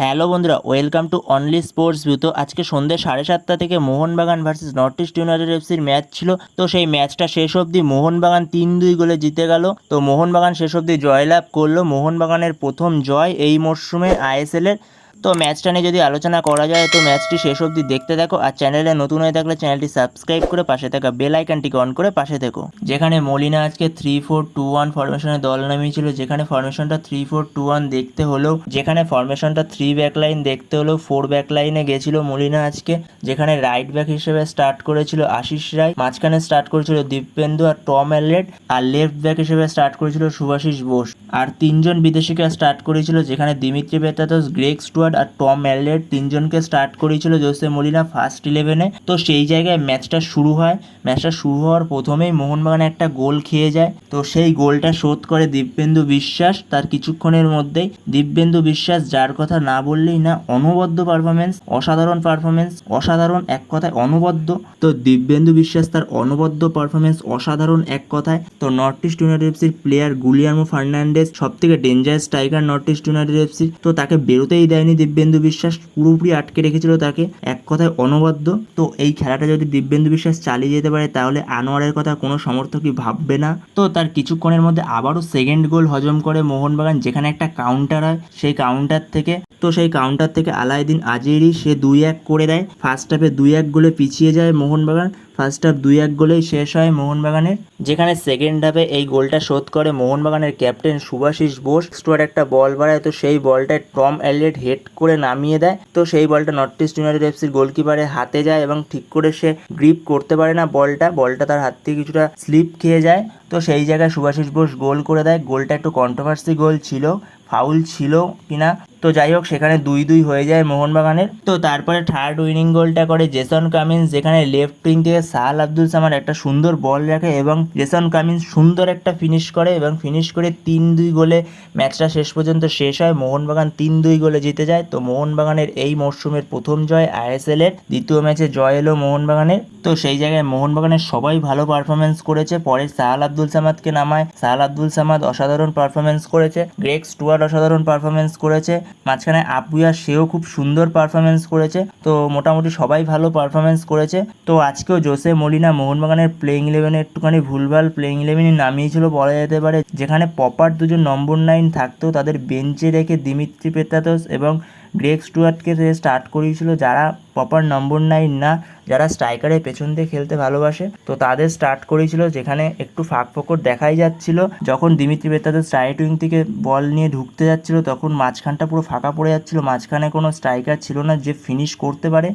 Hello বন্ধুরা, welcome to only sports view তো আজকে সন্ধ্যে সাড়ে সাতটা থেকে Mohun Bagan versus north east united এফসির ম্যাচ ছিল। তো সেই ম্যাচটা শেষ অবধি মোহনবাগান তিন দুই গোলে জিতে গেল। তো মোহনবাগান শেষ অবধি জয়লাভ করল। মোহনবাগানের প্রথম জয় এই মরশুমে আইএসএলের তো ম্যাচটা নিয়ে যদি আলোচনা করা যায়, তো ম্যাচটি শেষ অবধি দেখতে থাকো আর চ্যানেলে নতুন হয়ে থাকলে চ্যানেলটি সাবস্ক্রাইব করে পাশে থাকা বেল আইকনটিকে অন করে পাশে থেকো। যেখানে মলিনা আজকে থ্রি ফোর টু ওয়ান ফরমেশনে দল নামিয়েছিল, যেখানে ফরমেশনটা থ্রি ফোর টু ওয়ান দেখতে হলেও, যেখানে ফরমেশনটা থ্রি ব্যাক লাইন দেখতে হলেও ফোর ব্যাক লাইনে গেছিল মলিনা আজকে, যেখানে রাইট ব্যাক হিসেবে স্টার্ট করেছিল আশিস রায়, মাঝখানে স্টার্ট করেছিল দীপেন্দু আর টম অ্যালেট, আর লেফট ব্যাক হিসেবে স্টার্ট করেছিল সুভাষিস বোস। আর তিনজন বিদেশিকে স্টার্ট করেছিল, যেখানে দিমিত্রি পেতাতস গ্রেগ স্টুয়ার্ট আর টম অ্যালেট তিনজনকে স্টার্ট করেছিল জোসে মলিনা ফার্স্ট ইলেভেনে তো সেই জায়গায় ম্যাচটা শুরু হয়। ম্যাচটা শুরু হওয়ার প্রথমেই মোহনবাগান একটা গোল খেয়ে যায়। তো সেই গোলটা শোধ করে দিব্যেন্দু বিশ্বাস তার কিছুক্ষণের মধ্যেই। দিব্যেন্দু বিশ্বাস যার কথা না বললেই না, অনবদ্য পারফরমেন্স অসাধারণ পারফরমেন্স অসাধারণ এক কথায় অনবদ্য। তো দিব্যেন্দু বিশ্বাস তার অনবদ্য পারফরমেন্স অসাধারণ এক কথায়। তো নর্থ ইস্ট ইউনাইটেড এফসির প্লেয়ার গুলিয়ার্মো ফার্নান্ডেস সব থেকে dangerous striker north east united FC তো তাকে বেরোতেই দেয়নি দিব্যেন্দু বিশ্বাস পুরোপুরি আটকে রেখেছিল তাকে। এক কথায় অনবদ্য। তো এই খেলাটা যদি দিব্যেন্দু বিশ্বাস চালিয়ে যেতে পারে, তাহলে আনোয়ারের কথা কোনো সমর্থকই ভাববে না। তো তার কিছুক্ষণের মধ্যে আবারও সেকেন্ড গোল হজম করে মোহনবাগান, যেখানে একটা কাউন্টার হয়, সেই কাউন্টার থেকে তো সেই কাউন্টার থেকে আলাউদ্দিন আজেরি সে দুই এক করে দেয়। ফার্স্ট হাফে দুই এক গোলে পিছিয়ে যায় মোহনবাগান। ফার্স্ট হাফ দুই এক গোলেই শেষ হয় মোহনবাগানের, যেখানে সেকেন্ড হাফে এই গোলটা শোধ করে মোহনবাগানের ক্যাপ্টেন সুভাষিস বোস। স্টুয়ার্ট একটা বল বাড়ায়, তো সেই বলটা টম অ্যালিয়েট হেড করে নামিয়ে দেয়। তো সেই বলটা নর্থ ইস্ট ইউনাইটেড এফসির গোলকিপারের হাতে যায় এবং ঠিক করে সে গ্রিপ করতে পারে না বলটা। বলটা তার হাত থেকে কিছুটা স্লিপ খেয়ে যায়। তো সেই জায়গায় সুভাষিস বোস গোল করে দেয়। গোলটা একটু কন্ট্রোভার্সি গোল ছিল ফাউল ছিল কিনা? তো যাই হোক, সেখানে দুই দুই হয়ে যায় মোহনবাগানের। তো তারপরে থার্ড উইনিং গোলটা করে জেসন কামিন্স যেখানে লেফট উইং থেকে সাহাল আব্দুল সামার একটা সুন্দর বল রাখে এবং জেসন কামিন্স সুন্দর একটা ফিনিশ করে এবং ফিনিশ করে তিন দুই গোলে ম্যাচটা শেষ পর্যন্ত শেষ হয়। মোহনবাগান তিন দুই গোলে জিতে যায়। তো মোহনবাগানের এই মরশুমের প্রথম জয় আইএসএল এর, দ্বিতীয় ম্যাচে জয় এলো মোহনবাগানের। তো সেই জায়গায় মোহনবাগানের সবাই ভালো পারফরমেন্স করেছে। পরে সাহাল আব্দুল সামাদকে নামায়। সাহাল আব্দুল সামাদ অসাধারণ পারফরমেন্স করেছে। গ্রেগ স্টুয়ার্ট অসাধারণ পারফরমেন্স করেছে। মাঝখানে আপুয়া সেও খুব সুন্দর পারফরমেন্স করেছে। তো মোটামুটি সবাই ভালো পারফরমেন্স করেছে। তো আজকেও জোসে মলিনা মোহনবাগানের প্লেইং ইলেভেনে একটুখানি ভুলভাল প্লেইং ইলেভেনই নামিয়েছিল, বলা যেতে পারে। যেখানে পপার দুজন নম্বর নাইন থাকতেও তাদের বেঞ্চে রেখে দিমিত্রি পেতাতোস এবং গ্রেগ স্টুয়ার্টকে সে স্টার্ট করিয়েছিল, যারা প্রপার নম্বর নাইন না, যারা স্ট্রাইকারের পেছন দিয়ে খেলতে ভালোবাসে। তো তাদের স্টার্ট করেছিল যেখানে একটু ফাঁক ফোকর দেখাই যাচ্ছিল। যখন দিমিত্রি বেতাদের স্ট্রাইট উইং থেকে বল নিয়ে ঢুকতে যাচ্ছিল, তখন মাঝখানটা পুরো ফাঁকা পড়ে যাচ্ছিল। মাঝখানে কোনো স্ট্রাইকার ছিল না যে ফিনিশ করতে পারে।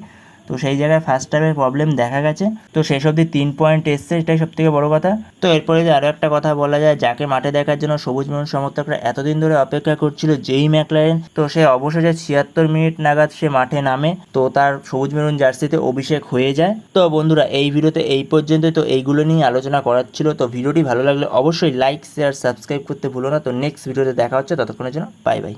তো সেই জায়গায় ফার্স্ট টাইমের প্রবলেম দেখা গেছে। তো শেষ অবধি তিন পয়েন্ট এসছে, এটাই সব থেকে বড় কথা। তো এরপরে যদি আরও একটা কথা বলা যায়, যাকে মাঠে দেখার জন্য সবুজ মন সমর্থকরা এতদিন ধরে অপেক্ষা করছিল যেই ম্যাকলারেন তো সে অবশেষে ছিয়াত্তর মিনিট নাগাদ সে মাঠে নামে। তো তার সবুজ মেরুন জার্সিতে অভিষেক হয়ে যায়। তো বন্ধুরা, এই ভিডিওতে এই পর্যন্তই। তো এইগুলো নিয়ে আলোচনা করার ছিল। তো ভিডিওটি ভালো লাগলে অবশ্যই লাইক শেয়ার সাবস্ক্রাইব করতে ভুলো না। তো নেক্সট ভিডিওতে দেখা হচ্ছে। ততক্ষণের জন্য বাই বাই